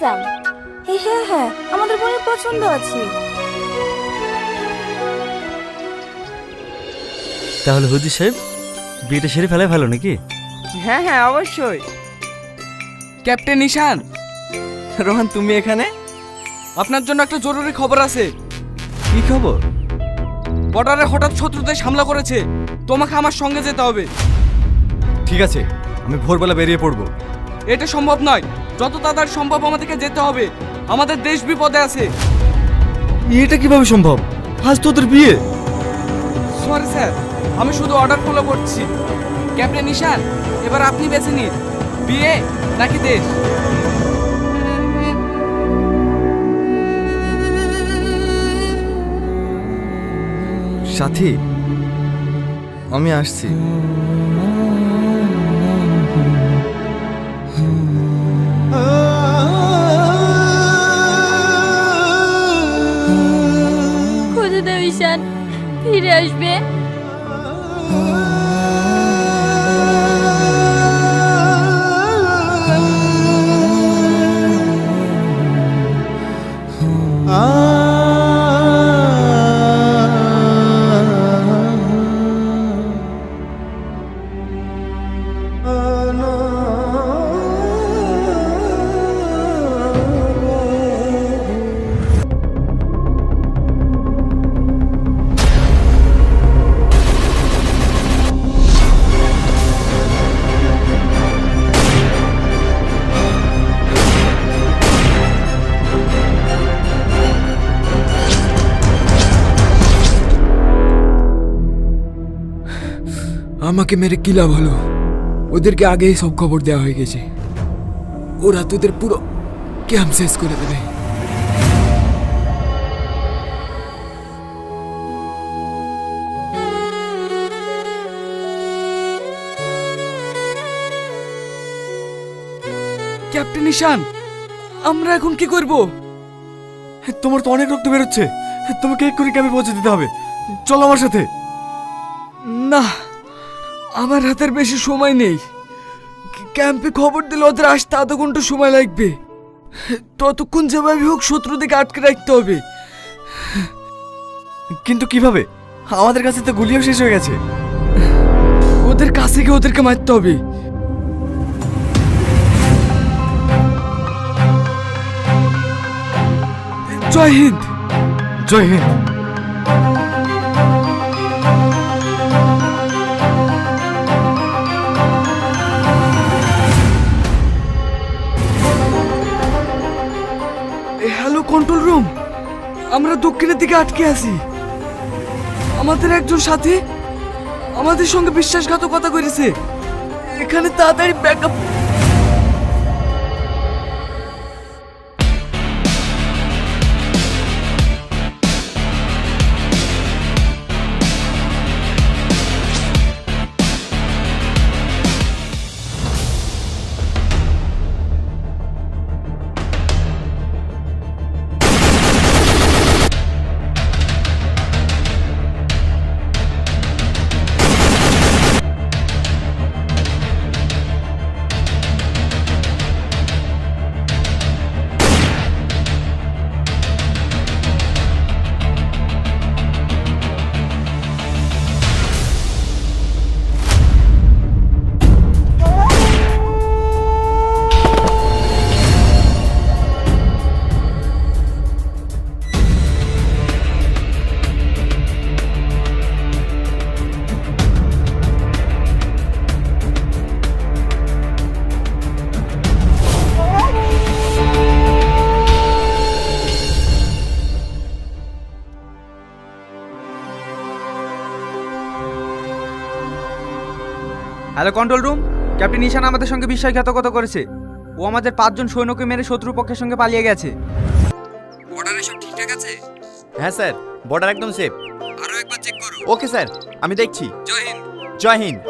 আসাম হ্যাঁ হ্যাঁ আমাদের বোনের পছন্দ আছে। তাহলে হুজুর সাহেব বিয়েটা সেরে ফেলাই ভালো নাকি? হ্যাঁ হ্যাঁ অবশ্যই। ক্যাপ্টেন নিশান রোহান তুমি এখানে? আপনার জন্য একটা জরুরি খবর আছে। কি খবর? বর্ডারে হঠাৎ শত্রুদের হামলা করেছে। তোমাকে আমার সঙ্গে যেতে হবে। ঠিক আছে আমি ভোরবেলা বেরিয়ে পড়ব। এটা সম্ভব নয়। যত তাড়াতাড়ি সম্ভব আমাদেরকে যেতে হবে। আমাদের দেশ বিপদে আছে। এটা কীভাবে সম্ভব? আজ তোদের বিয়ে। Sorry sir. আমি শুধু অর্ডার ফলো করছি। ক্যাপ্টেন নিশান এবার আপনি বেছে নিন। বিয়ে নাকি দেশ? সাথী আমি আসছি। ফিরে আসবে আমাকে মেরে কি লাভ হলো? ওদেরকে আগেই সব খবর দেওয়া হয়ে গেছে। ওরা তোদের পুরো ক্যাম্প শেষ করে দেবে। ক্যাপ্টেন নিশান আমরা এখন কি করব? তোমার তো অনেক রক্ত বেরোচ্ছে। তোমাকে এক্ষুনি ক্যাম্পে পৌঁছে দিতে হবে। চলো আমার সাথে। না আমার হাতের বেশি সময় নেই। ক্যাম্পে খবর দিলে ওদের আসতে আধা ঘণ্টা সময় লাগবে। ততক্ষণ যেভাবে হোক শত্রুদিকে আটকে রাখতে হবে। কিন্তু কীভাবে? আমাদের কাছে তো গুলিও শেষ হয়ে গেছে। ওদের কাছে গিয়ে ওদেরকে মারতে হবে। জয় হিন্দ। জয় হিন্দ। কন্ট্রোল রুম আমরা দক্ষিণের দিকে আটকে আছি। আমাদের একজন সাথী আমাদের সঙ্গে বিশ্বাসঘাতকতা করেছে। এখানে তাড়াতাড়ি backup hello control room captain Ishan আমাদের সঙ্গে বিশ্বাসঘাতকতা করেছে। ও আমাদের পাঁচজন সৈন্যকে মেরে শত্রুপক্ষের সঙ্গে পালিয়ে গেছে। অর্ডার সব ঠিকঠাক আছে? হ্যাঁ স্যার। বর্ডার একদম সেফ আরও একবার চেক করো। Okay sir. আমি দেখছি। জয় হিন্দ। জয় হিন্দ।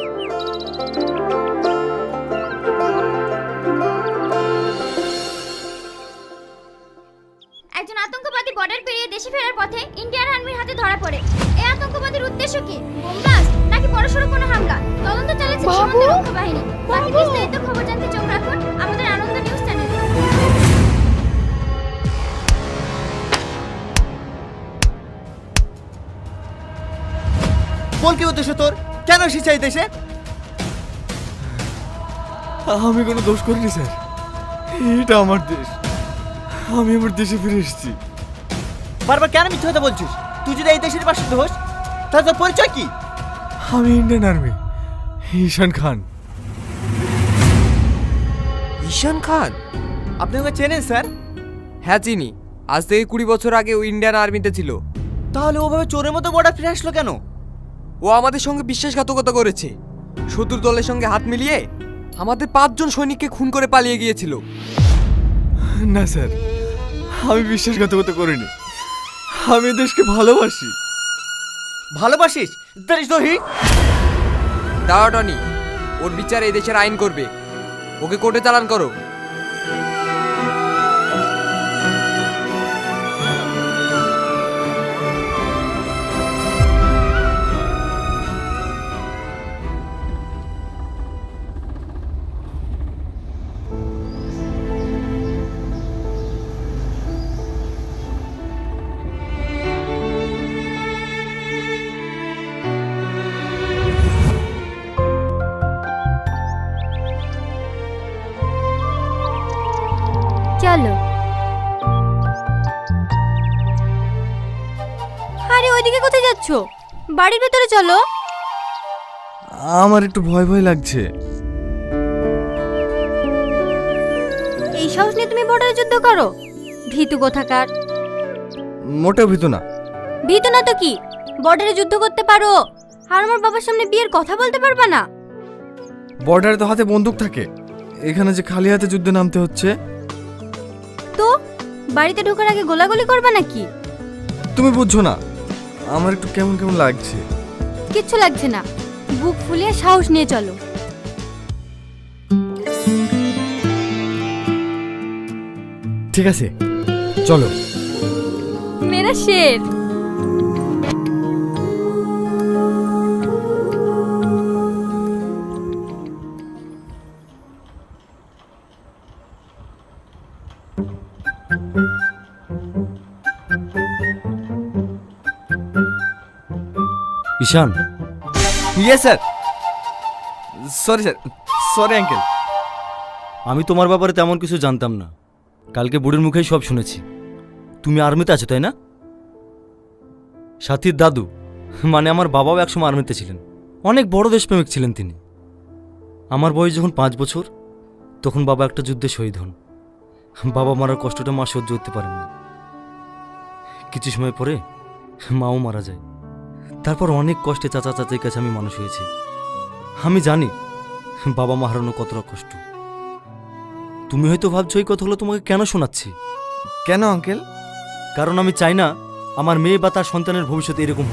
একজন আতঙ্কবাদী বর্ডার পেরিয়ে দেশে ফেরার পথে ইন্ডিয়ান আর্মির হাতে ধরা পড়ে। এই আতঙ্কবাদীর উদ্দেশ্য কি? বোমবাস নাকি বড়সড় কোনো হামলা। তদন্ত চালাচ্ছে সীমান্ত রক্ষা বাহিনী বাকি বিস্তারিত খবর জানতে চোখ রাখুন আমাদের আনন্দ নিউজ বল কি উদ্দেশ্য তোর? কেন এসে এই দেশে? আমি কোনো দোষ করিনি স্যার। এটা আমার দেশ। আমি আমার দেশে ফিরে এসেছি। বারবার কেন মিথ্যে কথা বলছিস? তুই যদি এই দেশের পাশে দোষ তাহলে তোর পরিচয় কি? আমি ইন্ডিয়ান আর্মি ঈশান খান ঈশান খান আপনি ওকে চেনেন স্যার হ্যাঁ চিনি আজ থেকে কুড়ি বছর আগে ও ইন্ডিয়ান আর্মিতে ছিল তাহলে ওভাবে চোরের মতো বর্ডার ফিরে আসলো কেন ও আমাদের সঙ্গে বিশ্বাসঘাতকতা করেছে শত্রু দলের সঙ্গে হাত মিলিয়ে আমাদের পাঁচজন সৈনিককে খুন করে পালিয়ে গিয়েছিল না স্যার আমি বিশ্বাসঘাতকতা করিনি আমি দেশকে ভালোবাসি ভালোবাসিস? দেশদ্রোহী দাঁড়া ওর বিচার এই দেশের আইন করবে। ওকে কোর্টে চালান করো। বাড়ির ভেতরে চলো। আমার একটু ভয় ভয় লাগছে। এই সাহস নিয়ে তুমি বর্ডারে যুদ্ধ করো। ভীতু কোথাকার? মোটেও ভীত না। ভীতু না তো কি? বর্ডারে যুদ্ধ করতে পারো। আর আমার বাবার সামনে বিয়ের কথা বলতে পারবা না। বর্ডারে তো হাতে বন্দুক থাকে। এখানে যে খালি হাতে যুদ্ধে নামতে হচ্ছে। তো বাড়িতে ঢোকার আগে গোলাগুলি করবা নাকি? তুমি বুঝছ না। আমার একটু কেমন কেমন লাগছে? কিচ্ছু লাগছে না। বুক ফুলিয়ে সাহস নিয়ে চলো। ঠিক আছে চলো। মেরা শের। ঈশান ইয়ে sir sorry sir sorry uncle আমি তোমার ব্যাপারে তেমন কিছু জানতাম না। কালকে বুড়ির মুখেই সব শুনেছি। তুমি আর্মিতে আছো তাই না? সাথীর দাদু মানে আমার বাবাও একসময় আর্মিতে ছিলেন। অনেক বড় দেশপ্রেমিক ছিলেন তিনি। আমার বয়স যখন পাঁচ বছর তখন বাবা একটা যুদ্ধে শহীদ হন। বাবা মারার কষ্টটা মা সহ্য করতে পারেননি। কিছু সময় পরে মাও মারা যায়। তারপর অনেক কষ্টে চাচা চাচির কাছে আমি মানুষ হয়েছি। আমি জানি বাবা মা হারানো কতটা কষ্ট। তুমি হয়তো ভাবছ এই কথাগুলো তোমাকে কেন শোনাচ্ছি? কেন আঙ্কেল? কারণ আমি চাই না আমার মেয়ে বা তার সন্তানের ভবিষ্যৎ এরকম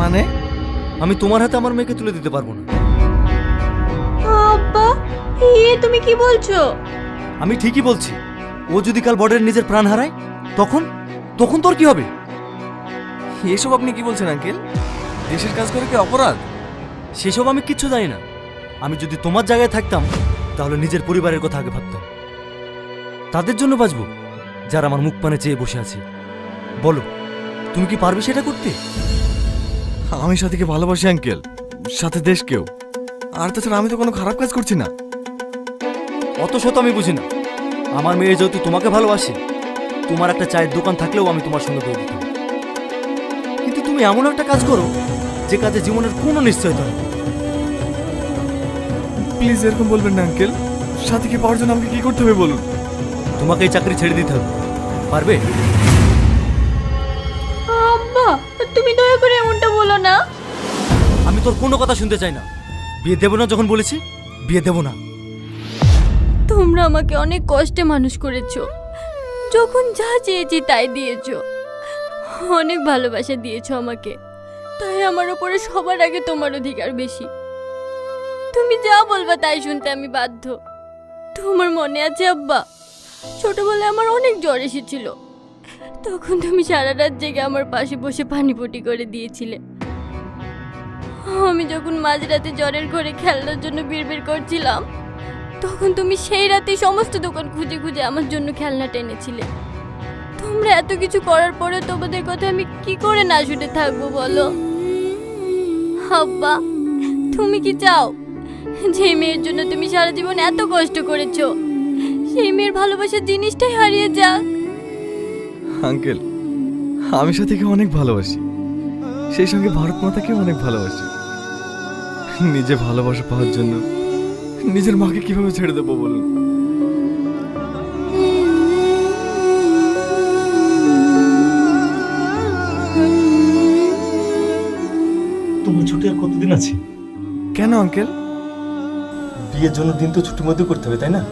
মানে? আমি তোমার হাতে আমার মেয়েকে তুলে দিতে পারব না। আব্বা এ তুমি কি বলছো? আমি ঠিকই বলছি ও যদি কাল বর্ডারে নিজের প্রাণ হারায় তখন? তখন তোর কি হবে? এসব আপনি কি বলছেন আঙ্কেল? দেশের কাজ করে কি অপরাধ? সেসব আমি কিচ্ছু জানি না। আমি যদি তোমার জায়গায় থাকতাম তাহলে নিজের পরিবারের কথা আগে ভাবতাম। তাদের জন্য বাঁচবো যারা আমার মুখ পানে চেয়ে বসে আছে। বলো তুমি কি পারবে সেটা করতে? আমি সাথীকে ভালোবাসি আঙ্কেল। সাথে দেশকেও আর তাছাড়া আমি তো কোনো খারাপ কাজ করছি না। অত শত আমি বুঝি না। আমার মেয়ে যেহেতু তোমাকে ভালোবাসে তোমার একটা চায়ের দোকান থাকলেও আমি তোমার সঙ্গে বিয়ে দিতাম। তুমি এমন একটা কাজ করো যে কাজে জীবনের কোনো নিশ্চয়তা নেই। প্লিজ এরকম বলবেন না আঙ্কেল। সাথীকে পাওয়ার জন্য আমাকে কি করতে হবে বলুন? তোমাকে এই চাকরি ছেড়ে দিতে হবে। পারবে? আব্বা তুমি দয়া করে এমনটা বলো না। আমি তোর কোনো কথা শুনতে চাই না। বিয়ে দেবো না যখন বলেছি বিয়ে দেবো না। তোমরা আমাকে অনেক কষ্টে মানুষ করেছ। যখন যা চেয়েছি তাই দিয়েছ। অনেক ভালোবাসা দিয়েছ আমাকে। তাই আমার ওপরে সবার আগে তোমার অধিকার বেশি। তুমি যা বলবা তাই শুনতে আমি বাধ্য। তোমার মনে আছে আব্বা? ছোটবেলায় আমার অনেক জ্বর এসেছিল। তখন তুমি সারা রাত জেগে আমার পাশে বসে পানিপটি করে দিয়েছিলে। আমি যখন মাঝরাতে জ্বরের ঘরে খেলনার জন্য বিড়বিড় করছিলাম, তখন তুমি সেই রাতে সমস্ত দোকান খুঁজে খুঁজে আমার জন্য খেলনাটা এনেছিলে তোমরা এত কিছু করার পরে তোমাদের কথা আমি কি করে না শুনে থাকব বলো? আব্বা, তুমি কি চাও? যে মেয়ের জন্য তুমি সারা জীবন এত কষ্ট করেছ, সেই মেয়ের ভালোবাসার জিনিসটাই হারিয়ে যাক। আঙ্কেল, আমি সাথীকে অনেক ভালোবাসি। সেই সঙ্গে ভারত মাতাকে অনেক ভালোবাসি। নিজে ভালোবাসা পাওয়ার জন্য নিজের মাকে কীভাবে ছেড়ে দেবো বলুন? ছুটি আর কতদিন আছে? কেন আঙ্কেল? বিয়ের জন্য দিন তো ছুটির মধ্যে করতে হবে তাই না?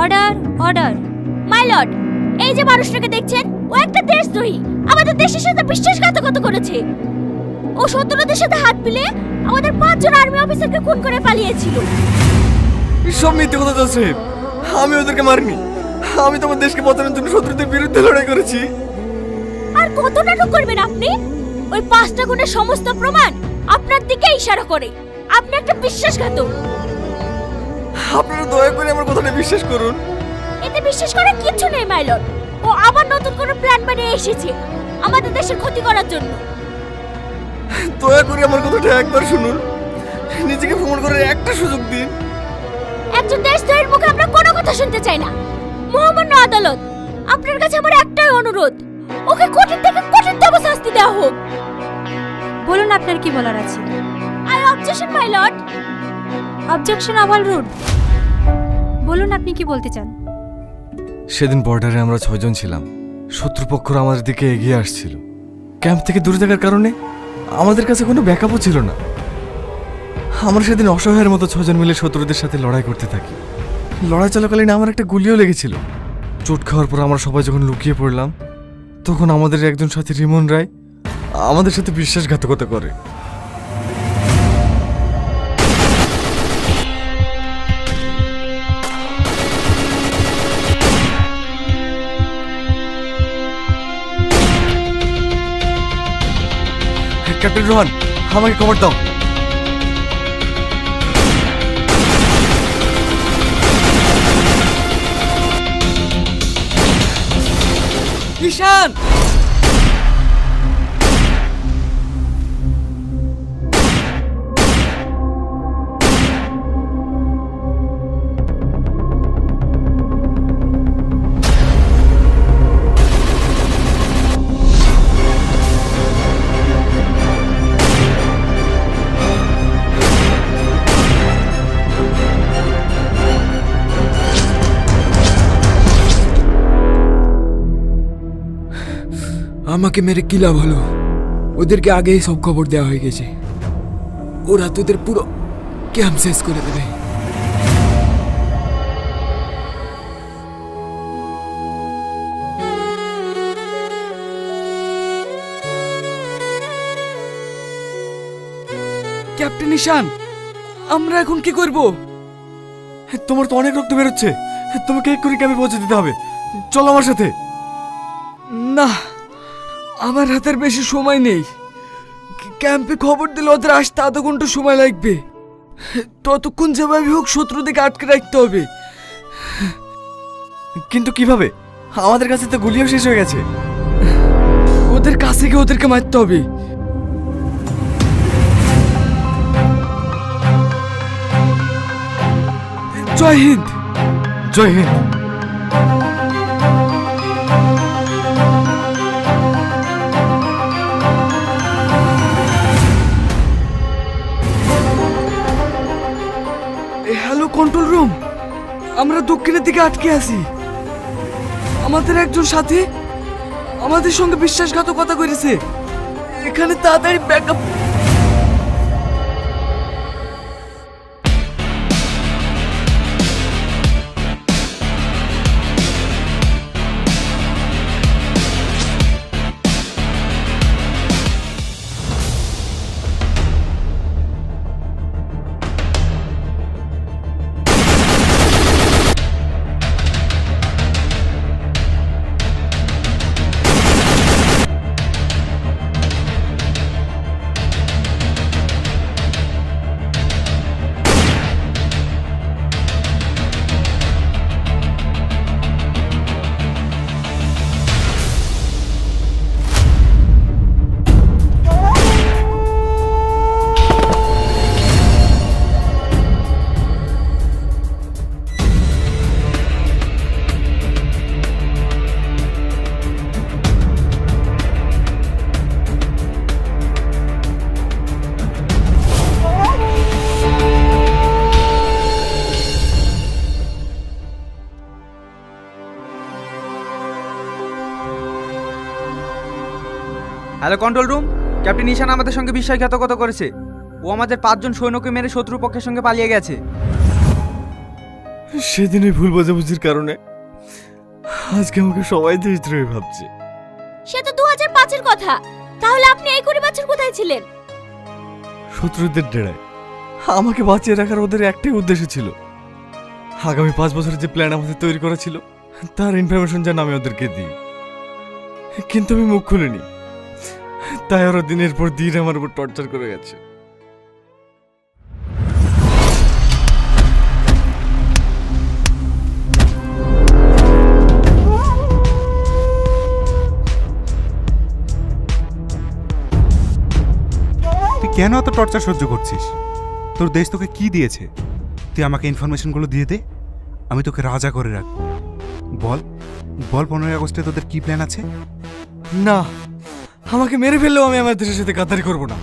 অর্ডার অর্ডার মাই লর্ড এই যে মানুষটাকে দেখছেন ও একটা দেশদ্রোহী। আমাদের দেশের সাথে বিশ্বাসঘাতকতা করেছে। ও শত্রুদের সাথে হাত মিলে আমাদের পাঁচজন আর্মি অফিসারকে খুন করে পালিয়েছিল। সব মিথ্যে কথা জোসেফ আমি ওদেরকে মারিনি। আমি তোমার দেশকে বাঁচানোর জন্য শত্রুদের বিরুদ্ধে লড়াই করেছি। আর কত নাটক করবেন আপনি? ওই পাঁচটা গুণের সমস্ত প্রমাণ আপনার দিকে ইশারা করে। আপনি একটা বিশ্বাসঘাতক। আপনারা দয়া করে আমার কথাটা বিশ্বাস করুন। এতে বিশ্বাস করার কিছু নেই মাইলর ও আবার নতুন করে প্ল্যান বানিয়ে এসেছে আমাদের দেশের ক্ষতি করার জন্য। দয়া করে আমার কথাটা একবার শুনুন। নিজেকে প্রমাণ করার একটা সুযোগ দিন। একজন দেশদ্রোহীর মুখে আমরা কোনো কথা শুনতে চাই না। মহামান্য আদালত আপনার কাছে আমার একটাই অনুরোধ ওকে কঠিন থেকে কঠিনতম শাস্তি দেওয়া হোক। বলুন আপনার কি বলার আছে? I objection my lord objection overruled বলুন আপনি কি বলতে চান? সেদিন বর্ডারে আমরা ছয়জন ছিলাম। শত্রুপক্ষরা আমাদের দিকে এগিয়ে আসছিল। ক্যাম্প থেকে দূরে থাকার কারণে আমাদের কাছে কোনো ব্যাকআপও ছিল না। আমরা সেদিন অসহায়ের মতো ছজন মিলে শত্রুদের সাথে লড়াই করতে থাকি। লড়াই চলাকালীন আমার একটা গুলিও লেগেছিল। চোট খাওয়ার পর আমরা সবাই যখন লুকিয়ে পড়লাম, তখন আমাদের একজন সাথী রিমন রায় আমাদের সাথে বিশ্বাসঘাতকতা করে। ক্যাপ্টেন রোহান, আমাকে খবর দাও। ঈশান! আমাকে মেরে কি লাভ হলো? ওদেরকে আগেই সব খবর দেওয়া হয়ে গেছে। ওরা তোদের পুরো ক্যাম্প শেষ করে দেবে। ক্যাপ্টেন ঈশান আমরা এখন কি করব? তোমার তো অনেক রক্ত বেরোচ্ছে। তোমাকে এক করে ক্যাম্পে পৌঁছে দিতে হবে। চলো আমার সাথে। না আমার হাতের বেশি সময় নেই। ক্যাম্পে খবর দিলে ওদের আসতে আধা ঘণ্টা সময় লাগবে। ততক্ষণ যেভাবে হোক শত্রুদিকে আটকে রাখতে হবে। কিন্তু কীভাবে? আমাদের কাছে তো গুলিও শেষ হয়ে গেছে। ওদের কাছে গিয়ে ওদেরকে মারতে হবে। জয় হিন্দ। জয় হিন্দ। কন্ট্রোল রুম আমরা দক্ষিণের দিকে আটকে আছি। আমাদের একজন সাথী আমাদের সঙ্গে বিশ্বাসঘাতকতা করেছে। এখানে তাড়াতাড়ি backup hello control room captain Ishan আমাদের সঙ্গে বিশ্বাসঘাতকতা করেছে। ও আমাদের পাঁচজন সৈন্যকে মেরে শত্রু পক্ষের সঙ্গে পালিয়ে গেছে। সেদিন ভুল বোঝাবুঝির কারণে আজকে আমাকে সবাই দেশদ্রোহী ভাবছে। সে তো দু হাজার পাঁচের কথা। তাহলে আপনি এই কুড়ি বছর কোথায় ছিলেন? শত্রুদের ডেরায়। আমাকে বাঁচিয়ে রাখার ওদের একটাই উদ্দেশ্য ছিল। আগামী পাঁচ বছরের যে প্ল্যান আমাদের তৈরি করা ছিল তার ইনফরমেশন যেন আমি ওদেরকে দিই। কিন্তু আমি মুখ খুলিনি। তাই ওরা দিনের পর দিন আমার উপর টর্চার করে গেছে। তুই কেন এত টর্চার সহ্য করছিস? তোর দেশ তোকে কি দিয়েছে? তুই আমাকে ইনফরমেশনগুলো দিয়ে দে আমি তোকে রাজা করে রাখব। বল বল পনেরোই আগস্টে তোদের কি প্ল্যান আছে? না আমাকে মেরে ফেললেও আমি আমার দেশের সাথে কাতারি করব না।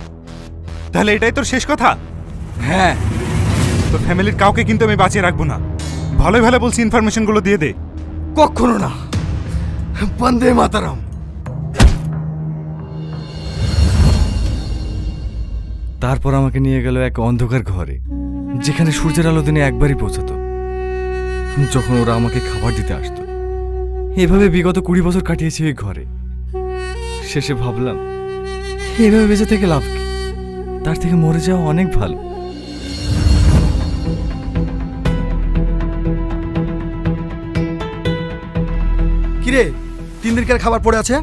তাহলে এটাই তোর শেষ কথা? হ্যাঁ। তোর ফ্যামিলির কাউকে কিন্তু আমি বাঁচিয়ে রাখব না। ভালোই ভালো বলছি ইনফরমেশনগুলো দিয়ে দে। কখনো না। বন্দে মাতারাম। তারপর আমাকে নিয়ে গেল এক অন্ধকার ঘরে যেখানে সূর্যের আলো দিনে একবারই পৌঁছাতো। যখন ওরা আমাকে খাবার দিতে আসতো। এভাবে বিগত কুড়ি বছর কাটিয়েছি ওই ঘরে। শেষে ভাবলাম এভাবে বেঁচে থেকে লাভ কি? তার থেকে মরে যাওয়া অনেক ভালো। কিরে তিন দিনকার খাবার পড়ে আছে?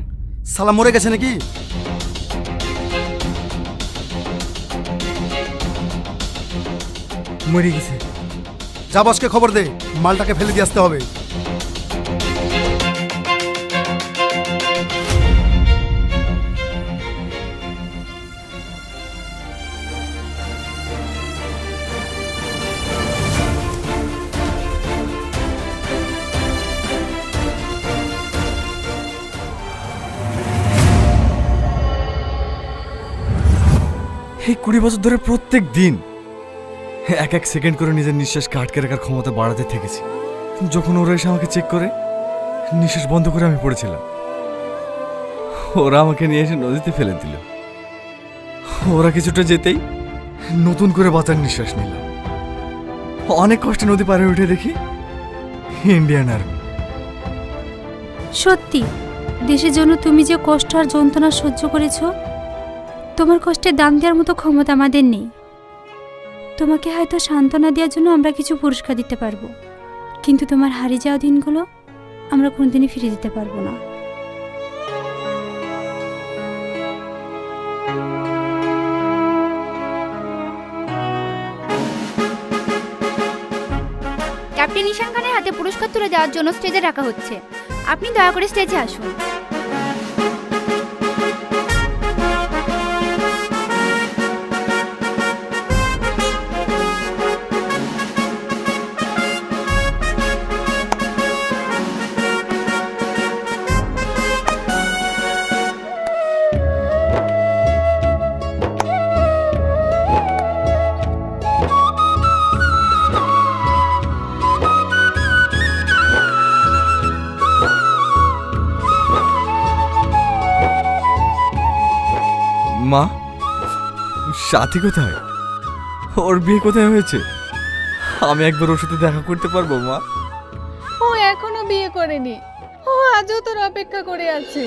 সালা মরে গেছে নাকি? মরে গেছে। যা বসকে খবর দে মালটাকে ফেলে দিয়ে আসতে হবে। কুড়ি বছর ধরে প্রত্যেক দিন এক এক সেকেন্ড করে নিজের নিঃশ্বাসকে আটকে রাখার ক্ষমতা বাড়াতে থেকেছি। যখন ওরা এসে আমাকে চেক করে, নিঃশ্বাস বন্ধ করে আমি পড়েছিলাম। ওরা আমাকে নিয়ে এসে নদীতে ফেলে দিল। ওরা কিছুটা যেতেই নতুন করে বাঁচার নিঃশ্বাস নিল। অনেক কষ্টে নদী পারে উঠে দেখি ইন্ডিয়ান আর্মি সত্যি, দেশের জন্য তুমি যে কষ্ট আর যন্ত্রণা সহ্য করেছ তোমার কষ্টের দাম দেওয়ার মতো ক্ষমতা আমাদের নেই। তোমাকে হয়তো সান্ত্বনা দেওয়ার জন্য আমরা কিছু পুরস্কার দিতে পারব। কিন্তু তোমার হারিয়ে যাওয়া দিনগুলো আমরা কোনোদিনই ফিরে দিতে পারব না। ক্যাপ্টেন ঈশান খানের হাতে পুরস্কার তুলে দেওয়ার জন্য স্টেজে রাখা হচ্ছে। আপনি দয়া করে স্টেজে আসুন। মা, সাথী কোথায়? ওর বিয়ে কোথায় হয়েছে? আমি একবার ওর সাথে দেখা করতে পারব, মা? ও এখনও বিয়ে করেনি। ও আজও তোর অপেক্ষা করে আছে।